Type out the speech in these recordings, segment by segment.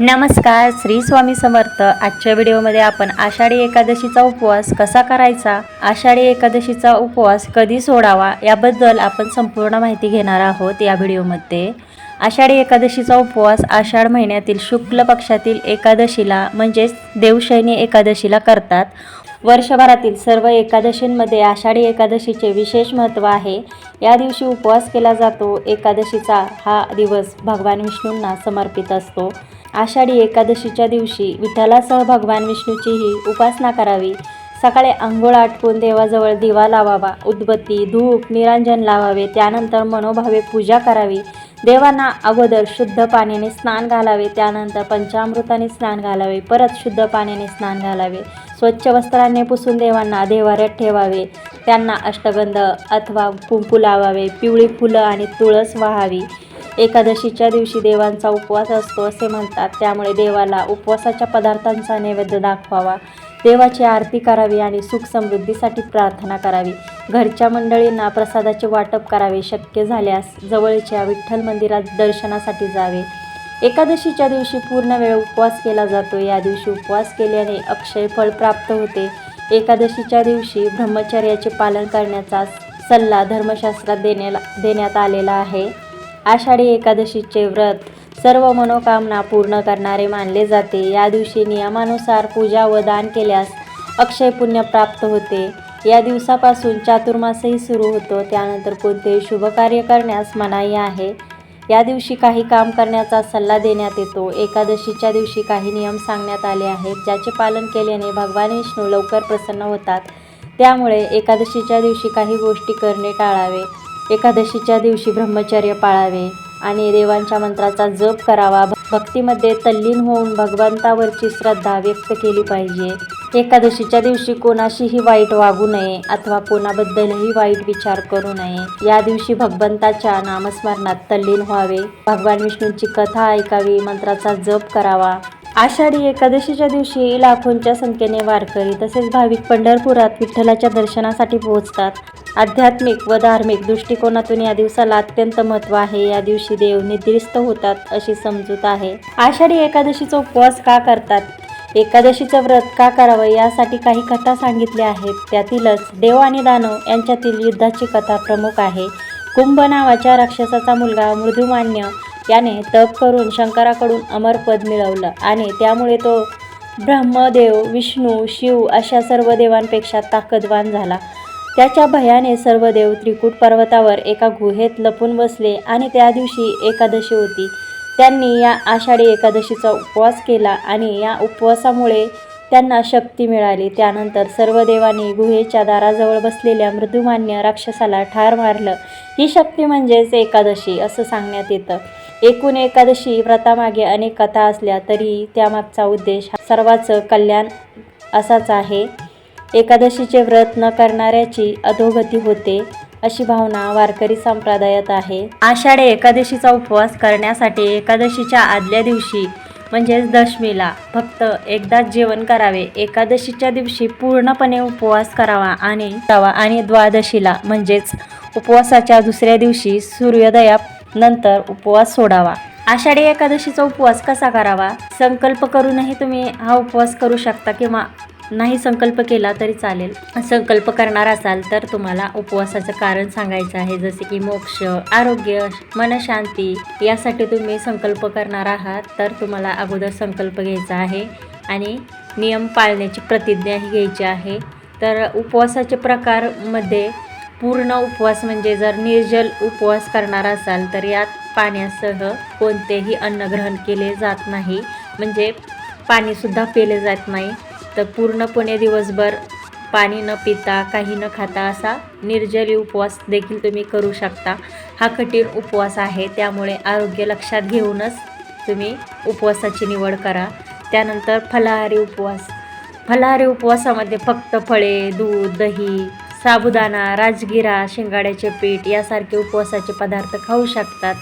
नमस्कार श्री स्वामी समर्थ. आजच्या व्हिडिओमध्ये आपण आषाढी एकादशीचा उपवास कसा करायचा? आषाढी एकादशीचा उपवास कधी सोडावा? याबद्दल आपण संपूर्ण माहिती घेणार आहोत या व्हिडिओमध्ये. आषाढी एकादशीचा उपवास आषाढ महिन्यातील शुक्ल पक्षातील एकादशीला म्हणजेच देवशयनी एकादशीला करतात. वर्षभरातील सर्व एकादशींमध्ये आषाढी एकादशीचे विशेष महत्त्व आहे. या दिवशी उपवास केला जातो. एकादशीचा हा दिवस भगवान विष्णूंना समर्पित असतो. आषाढी एकादशीच्या दिवशी विठ्ठलासह भगवान विष्णूचीही उपासना करावी. सकाळी आंघोळ आटपून देवाजवळ दिवा लावावा. उदबत्ती धूप निरांजन लावावे. त्यानंतर मनोभावे पूजा करावी. देवांना अगोदर शुद्ध पाण्याने स्नान घालावे. त्यानंतर पंचामृताने स्नान घालावे. परत शुद्ध पाण्याने स्नान घालावे. स्वच्छ वस्त्राने पुसून देवांना देवाऱ्यात ठेवावे. त्यांना अष्टगंध अथवा कुंकू लावावे. पिवळी फुलं आणि तुळस वाहावी. एकादशीच्या दिवशी देवांचा उपवास असतो असे म्हणतात. त्यामुळे देवाला उपवासाच्या पदार्थांचा नैवेद्य दाखवावा. देवाची आरती करावी आणि सुख समृद्धीसाठी प्रार्थना करावी. घरच्या मंडळींना प्रसादाचे वाटप करावे. शक्य झाल्यास जवळच्या विठ्ठल मंदिरात दर्शनासाठी जावे. एकादशीच्या दिवशी पूर्ण वेळ उपवास केला जातो. या दिवशी उपवास केल्याने अक्षय फळ प्राप्त होते. एकादशीच्या दिवशी ब्रह्मचर्याचे पालन करण्याचा सल्ला धर्मशास्त्रात देण्याला देण्यात आलेला आहे. आषाढी एकादशीचे व्रत सर्व मनोकामना पूर्ण करणारे मानले जाते. या दिवशी नियमानुसार पूजा व दान केल्यास अक्षय पुण्य प्राप्त होते. या दिवसापासून चातुर्मासही सुरू होतो. त्यानंतर कोणतेही शुभकार्य करण्यास मनाई आहे. या दिवशी काही काम करण्याचा सल्ला देण्यात येतो. एकादशीच्या दिवशी काही नियम सांगण्यात आले आहेत ज्याचे पालन केल्याने भगवान विष्णू लवकर प्रसन्न होतात. त्यामुळे एकादशीच्या दिवशी काही गोष्टी करणे टाळावे. एकादशीच्या दिवशी ब्रह्मचर्य पाळावे आणि देवांच्या मंत्राचा जप करावा. भक्तीमध्ये तल्लीन होऊन भगवंतावरची श्रद्धा व्यक्त केली पाहिजे. एकादशीच्या दिवशी कोणाशीही वाईट वागू नये अथवा कोणाबद्दलही वाईट विचार करू नये. या दिवशी भगवंताच्या नामस्मरणात तल्लीन व्हावे. भगवान विष्णूंची कथा ऐकावी मंत्राचा जप करावा. आषाढी एकादशीच्या दिवशी लाखोंच्या संख्येने वारकरी तसेच भाविक पंढरपुरात विठ्ठलाच्या दर्शनासाठी पोहोचतात. आध्यात्मिक व धार्मिक दृष्टिकोनातून या दिवसाला अत्यंत महत्त्व आहे. या दिवशी देव निद्रिस्त होतात अशी समजूत आहे. आषाढी एकादशीचा उपवास का करतात? एकादशीचं व्रत का करावं यासाठी काही कथा सांगितल्या आहेत. त्यातीलच देव आणि दानव यांच्यातील युद्धाची कथा प्रमुख आहे. कुंभ नावाच्या राक्षसाचा मुलगा मृदुमान्य याने तप करून शंकराकडून अमरपद मिळवलं आणि त्यामुळे तो ब्रह्मदेव विष्णू शिव अशा सर्व देवांपेक्षा ताकदवान झाला. त्याच्या भयाने सर्व देव त्रिकूट पर्वतावर एका गुहेत लपून बसले आणि त्या दिवशी एकादशी होती. त्यांनी या आषाढी एकादशीचा उपवास केला आणि या उपवासामुळे त्यांना शक्ती मिळाली. त्यानंतर सर्व देवांनी गुहेच्या दाराजवळ बसलेल्या मृदुमान्य राक्षसाला ठार मारलं. ही शक्ती म्हणजेच एकादशी असं सांगण्यात येतं. एकूण एकादशी व्रतामागे अनेक कथा असल्या तरी त्यामागचा उद्देश हा सर्वाचं कल्याण असाच आहे. एकादशीचे व्रत न करणाऱ्याची अधोगती होते. अशी भावना वारकरी संप्रदायात आहे. आषाढी एकादशीचा उपवास करण्यासाठी एकादशीच्या आदल्या दिवशी म्हणजेच दशमीला फक्त एकदाच जेवण करावे. एकादशीच्या दिवशी पूर्णपणे उपवास करावा आणि करावा आणि द्वादशीला म्हणजेच उपवासाच्या दुसऱ्या दिवशी सूर्योदयानंतर उपवास सोडावा. आषाढी एकादशीचा उपवास कसा करावा? संकल्प करूनही तुम्ही हा उपवास करू शकता किंवा नाही संकल्प केला तरी चालेल. संकल्प करणार असाल तर तुम्हाला उपवासाचं कारण सांगायचं आहे जसे की मोक्ष आरोग्य मनशांती यासाठी तुम्ही संकल्प करणार आहात तर तुम्हाला अगोदर संकल्प घ्यायचा आहे आणि नियम पाळण्याची प्रतिज्ञाही घ्यायची आहे. तर उपवासाचे प्रकारमध्ये पूर्ण उपवास म्हणजे जर निर्जल उपवास करणार असाल तर यात पाण्यासह कोणतेही अन्न ग्रहण केले जात नाही. म्हणजे पाणीसुद्धा पिले जात नाही. तर पूर्णपणे दिवसभर पाणी न पिता काही न खाता असा निर्जली उपवास देखील तुम्ही करू शकता. हा कठीण उपवास आहे. त्यामुळे आरोग्य लक्षात घेऊनच तुम्ही उपवासाची निवड करा. त्यानंतर फलाहारी उपवास. फलाहारी उपवासामध्ये फक्त फळे दूध दही साबुदाणा राजगिरा शिंगाड्याचे पीठ यासारखे उपवासाचे पदार्थ खाऊ शकतात.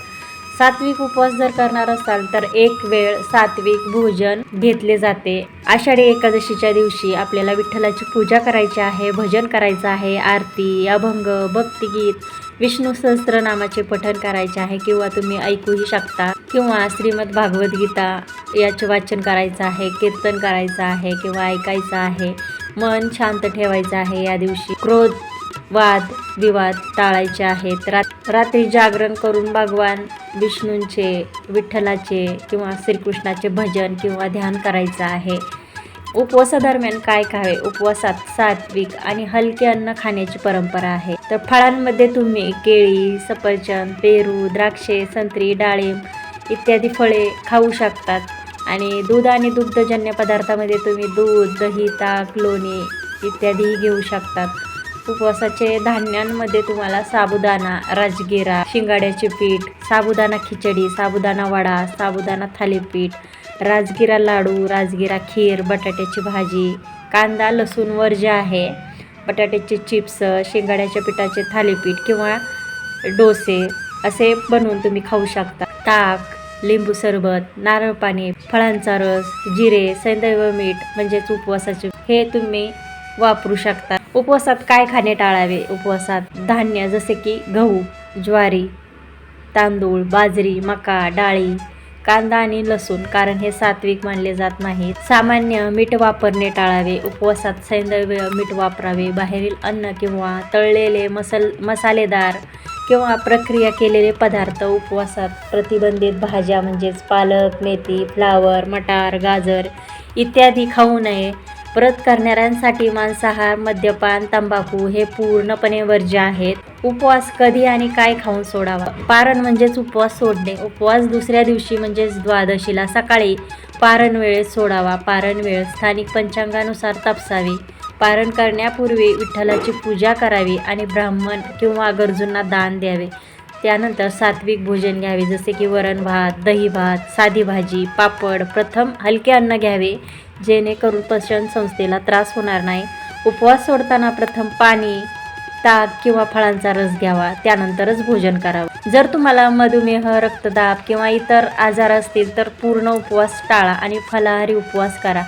सात्विक उपवास जर करणार असाल तर एक वेळ सात्विक भोजन घेतले जाते. आषाढी एकादशीच्या दिवशी आपल्याला विठ्ठलाची पूजा करायची आहे भजन करायचं आहे आरती अभंग भक्तिगीत विष्णू सहस्त्रनामाचे पठण करायचे आहे किंवा तुम्ही ऐकूही शकता किंवा श्रीमद भागवत गीता याचे वाचन करायचं आहे कीर्तन करायचं आहे किंवा ऐकायचं आहे. मन शांत ठेवायचं आहे या दिवशी. क्रोध वाद विवाद टाळायचे आहेत. रात रात्री जागरण करून भगवान विष्णूंचे विठ्ठलाचे किंवा श्रीकृष्णाचे भजन किंवा ध्यान करायचं आहे. उपवासादरम्यान काय खावे? उपवासात सात्विक आणि हलके अन्न खाण्याची परंपरा आहे. तर फळांमध्ये तुम्ही केळी सफरचंद पेरू द्राक्षे संत्री डाळिंब इत्यादी फळे खाऊ शकतात. आणि दूध आणि दुग्धजन्य पदार्थामध्ये तुम्ही दूध दही ताक लोणी इत्यादीही घेऊ शकतात. उपवासाचे धान्यांमध्ये तुम्हाला साबुदाणा राजगिरा शिंगाड्याचे पीठ साबुदाणा खिचडी साबुदाणा वडा साबुदाणा थालीपीठ राजगिरा लाडू राजगिरा खीर बटाट्याची भाजी कांदा लसूण वर्ज्य आहे बटाट्याचे चिप्स शिंगाड्याच्या पिठाचे थालीपीठ किंवा डोसे असे बनवून तुम्ही खाऊ शकता. ताक लिंबू सरबत नारळ पाणी फळांचा रस जिरे सैंदव मीठ म्हणजेच उपवासाचे हे तुम्ही वापरू शकता. उपवासात काय खाणे टाळावे? उपवासात धान्य जसे की गहू ज्वारी तांदूळ बाजरी मका डाळी कांदा आणि लसूण कारण हे सात्विक मानले जात नाहीत. सामान्य मीठ वापरणे टाळावे. उपवासात सैंदव्य मीठ वापरावे. बाहेरील अन्न किंवा तळलेले मसल मसालेदार किंवा प्रक्रिया केलेले पदार्थ उपवासात प्रतिबंधित भाज्या म्हणजेच पालक मेथी फ्लावर मटार गाजर इत्यादी खाऊ नये. व्रत करणाऱ्यांसाठी मांसाहार मद्यपान तंबाखू हे पूर्णपणे वर्ज्य आहेत. उपवास कधी आणि काय खाऊन सोडावा? पारण म्हणजेच उपवास सोडणे. उपवास दुसऱ्या दिवशी म्हणजेच द्वादशीला सकाळी पारण वेळेत सोडावा. पारण वेळ स्थानिक पंचांगानुसार तपसावी. पारण करण्यापूर्वी विठ्ठलाची पूजा करावी आणि ब्राह्मण किंवा गरजूंना दान द्यावे. त्यानंतर सात्विक भोजन घ्यावे जसे की वरण भात दही भात साधी भाजी पापड प्रथम हलके अन्न घ्यावे जेणेकरून पचन संस्थेला त्रास होणार नाही. उपवास सोडताना प्रथम पाणी ताक किंवा फळांचा रस घ्यावा त्यानंतरच भोजन करावं. जर तुम्हाला मधुमेह रक्तदाब किंवा इतर आजार असतील तर पूर्ण उपवास टाळा आणि फलाहारी उपवास करा.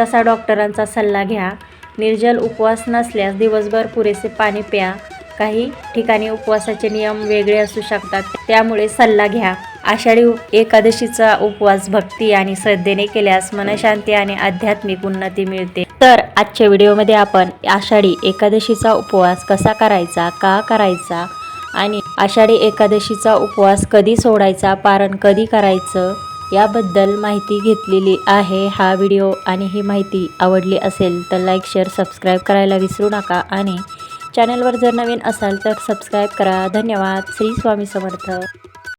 तसा डॉक्टरांचा सल्ला घ्या. निर्जल उपवास नसल्यास दिवसभर पुरेसे पाणी प्या. काही ठिकाणी उपवासाचे नियम वेगळे असू शकतात. त्यामुळे सल्ला घ्या. आषाढी एकादशीचा उपवास भक्ती आणि श्रद्धेने केल्यास मनशांती आणि आध्यात्मिक उन्नती मिळते. तर आजच्या व्हिडिओमध्ये आपण आषाढी एकादशीचा उपवास कसा करायचा का करायचा आणि आषाढी एकादशीचा उपवास कधी सोडायचा पारण कधी करायचं याबद्दल माहिती घेतलेली आहे हा व्हिडिओ. आणि ही माहिती आवडली असेल तर लाईक शेअर सबस्क्राईब करायला विसरू नका आणि चॅनलवर जर नवीन असाल तर सबस्क्राईब करा. धन्यवाद. श्री स्वामी समर्थ.